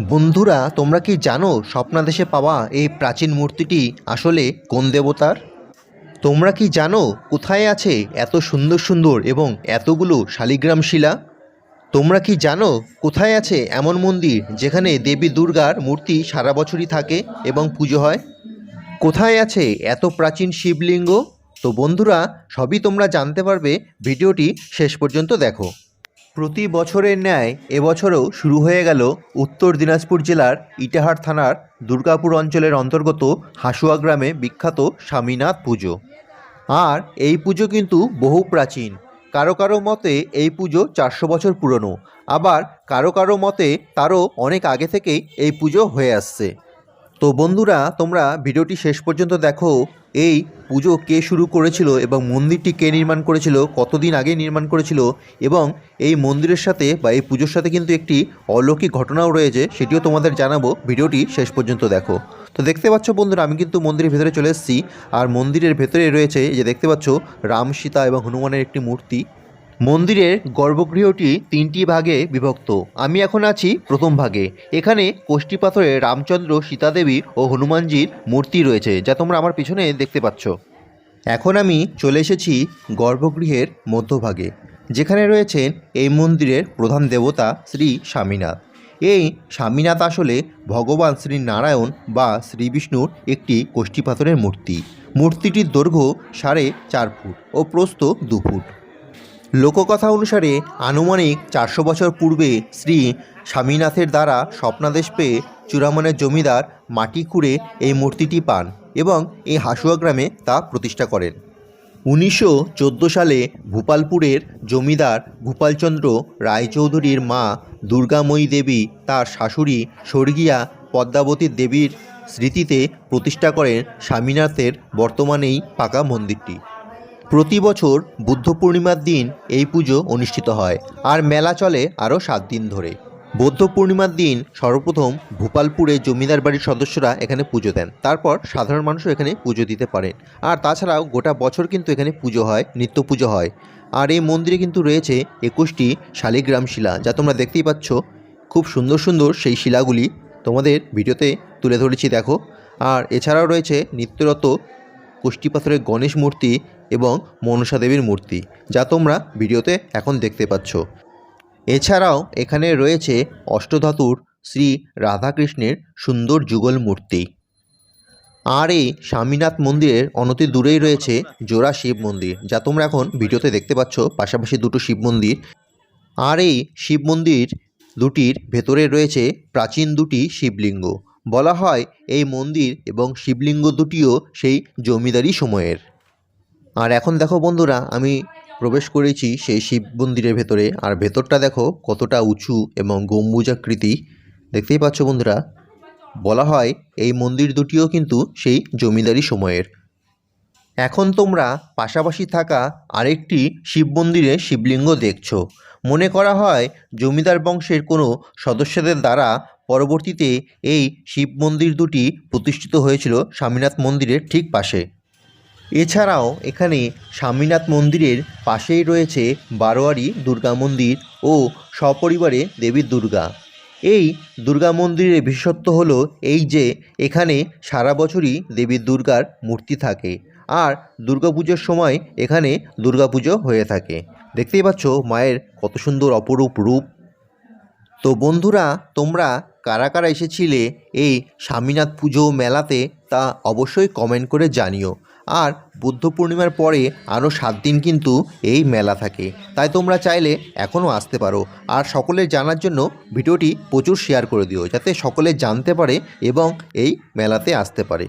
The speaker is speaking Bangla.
বন্ধুরা, তোমরা কি জানো স্বপ্নাদেশে পাওয়া এই প্রাচীন মূর্তিটি আসলে কোন দেবতার? তোমরা কি জানো কোথায় আছে এত সুন্দর সুন্দর এবং এতগুলো শালিগ্রাম শিলা? তোমরা কি জানো কোথায় আছে এমন মন্দির যেখানে দেবী দুর্গার মূর্তি সারা বছরই থাকে এবং পুজো হয়? কোথায় আছে এত প্রাচীন শিবলিঙ্গ? তো বন্ধুরা, সবই তোমরা জানতে পারবে। ভিডিওটি শেষ পর্যন্ত দেখো। প্রতি বছরের ন্যায় এবছরও শুরু হয়ে গেল উত্তর দিনাজপুর জেলার ইটাহার থানার দুর্গাপুর অঞ্চলের অন্তর্গত হাসুয়া গ্রামে বিখ্যাত স্বামীনাথ পুজো। আর এই পুজো কিন্তু বহু প্রাচীন। কারও কারও মতে এই পুজো চারশো বছর পুরনো। আবার কারও কারও মতে তারও অনেক আগে থেকেই এই পুজো হয়ে আসছে। তো বন্ধুরা, তোমরা ভিডিওটি শেষ পর্যন্ত দেখো। এই পুজো কে শুরু করেছিল এবং মন্দিরটি কে নির্মাণ করেছিল, কতদিন আগে নির্মাণ করেছিল এবং এই মন্দিরের সাথে বা এই পুজোর সাথে কিন্তু একটি অলৌকিক ঘটনাও রয়েছে, সেটিও তোমাদের জানাব। ভিডিওটি শেষ পর্যন্ত দেখো। তো দেখতে পাচ্ছ বন্ধুরা, আমি কিন্তু মন্দিরের ভেতরে চলে এসেছি। আর মন্দিরের ভেতরে রয়েছে যে দেখতে পাচ্ছ, রাম সীতা এবং হনুমানের একটি মূর্তি। মন্দিরের গর্ভগৃহটি তিনটি ভাগে বিভক্ত। আমি এখন আছি প্রথম ভাগে। এখানে কোষ্ঠী পাথরে রামচন্দ্র, সীতাদেবী ও হনুমানজির মূর্তি রয়েছে, যা তোমরা আমার পিছনে দেখতে পাচ্ছ। এখন আমি চলে এসেছি গর্ভগৃহের মধ্যভাগে, যেখানে রয়েছেন এই মন্দিরের প্রধান দেবতা শ্রী স্বামীনাথ। এই স্বামীনাথ আসলে ভগবান শ্রী নারায়ণ বা শ্রী বিষ্ণুর একটি কোষ্ঠী পাথরের মূর্তি। মূর্তিটির দৈর্ঘ্য সাড়ে চার ফুট ও প্রস্থ দু ফুট। লোককথা অনুসারে আনুমানিক চারশো বছর পূর্বে শ্রী স্বামীনাথের দ্বারা স্বপ্নাদেশ পেয়ে চূড়ামনের জমিদার মাটি খুঁড়ে এই মূর্তিটি পান এবং এই হাসুয়া গ্রামে তা প্রতিষ্ঠা করেন। উনিশশো চোদ্দ সালে ভূপালপুরের জমিদার ভূপালচন্দ্র রায়চৌধুরীর মা দুর্গাময়ী দেবী তার শাশুড়ি স্বর্গীয়া পদ্মাবতী দেবীর স্মৃতিতে প্রতিষ্ঠা করেন স্বামীনাথের বর্তমানেই পাকা মন্দিরটি। প্রতি বছর বুদ্ধ পূর্ণিমার দিন এই পুজো অনুষ্ঠিত হয়, আর মেলা চলে আরও সাত দিন ধরে। বৌদ্ধ পূর্ণিমার দিন সর্বপ্রথম ভূপালপুরে জমিদার বাড়ির সদস্যরা এখানে পুজো দেন। তারপর সাধারণ মানুষও এখানে পুজো দিতে পারেন। আর তাছাড়াও গোটা বছর কিন্তু এখানে পুজো হয়, নিত্য পুজো হয়। আর এই মন্দিরে কিন্তু রয়েছে একুশটি শালিগ্রাম শিলা, যা তোমরা দেখতেই পাচ্ছ। খুব সুন্দর সুন্দর সেই শিলাগুলি তোমাদের ভিডিওতে তুলে ধরেছি, দেখো। আর এছাড়াও রয়েছে নিত্যরত কুষ্টি পাথরের গণেশ মূর্তি এবং মনসা দেবীর মূর্তি, যা তোমরা ভিডিওতে এখন দেখতে পাচ্ছ। এছাড়াও এখানে রয়েছে অষ্টধাতুর শ্রী রাধাকৃষ্ণের সুন্দর যুগল মূর্তি। আর এই স্বামীনাথ মন্দিরের অনতি দূরেই রয়েছে জোড়া শিব মন্দির, যা তোমরা এখন ভিডিওতে দেখতে পাচ্ছ, পাশাপাশি দুটো শিব মন্দির। আর এই শিব মন্দির দুটির ভেতরে রয়েছে প্রাচীন দুটি শিবলিঙ্গ। বলা হয় এই মন্দির এবং শিবলিঙ্গ দুটিও সেই জমিদারি সময়ের। আর এখন দেখো বন্ধুরা, আমি প্রবেশ করেছি সেই শিব মন্দিরের ভেতরে। আর ভেতরটা দেখো কতটা উঁচু এবং গম্বুজাকৃতি। দেখতেই পাচ্ছ বন্ধুরা, বলা হয় এই মন্দির দুটিও কিন্তু সেই জমিদারি সময়ের। এখন তোমরা পাশাপাশি থাকা আরেকটি শিব মন্দিরে শিবলিঙ্গ দেখছ। মনে করা হয় জমিদার বংশের কোনো সদস্যদের দ্বারা পরবর্তীতে এই শিব মন্দির দুটি প্রতিষ্ঠিত হয়েছিল স্বামীনাথ মন্দিরের ঠিক পাশে। এছাড়াও এখানে স্বামীনাথ মন্দিরের পাশেই রয়েছে বারোয়ারি দুর্গা মন্দির ও সপরিবারে দেবী দুর্গা। এই দুর্গা মন্দিরের বিশেষত্ব হল এই যে, এখানে সারা বছরই দেবী দুর্গার মূর্তি থাকে আর দুর্গাপুজোর সময় এখানে দুর্গাপুজো হয়ে থাকে। দেখতেই পাচ্ছ মায়ের কত সুন্দর অপরূপ রূপ। তো বন্ধুরা, তোমরা কারা কারা এসেছিলে এই স্বামীনাথ পুজো মেলাতে তা অবশ্যই কমেন্ট করে জানিও। আর বুদ্ধ পূর্ণিমার পরে আরও সাত দিন কিন্তু এই মেলা থাকে। তাই তোমরা চাইলে এখনও আসতে পারো আর সকলের জানার জন্য ভিডিওটি প্রচুর শেয়ার করে দিও, যাতে সকলে জানতে পারে এবং এই মেলাতে আসতে পারে।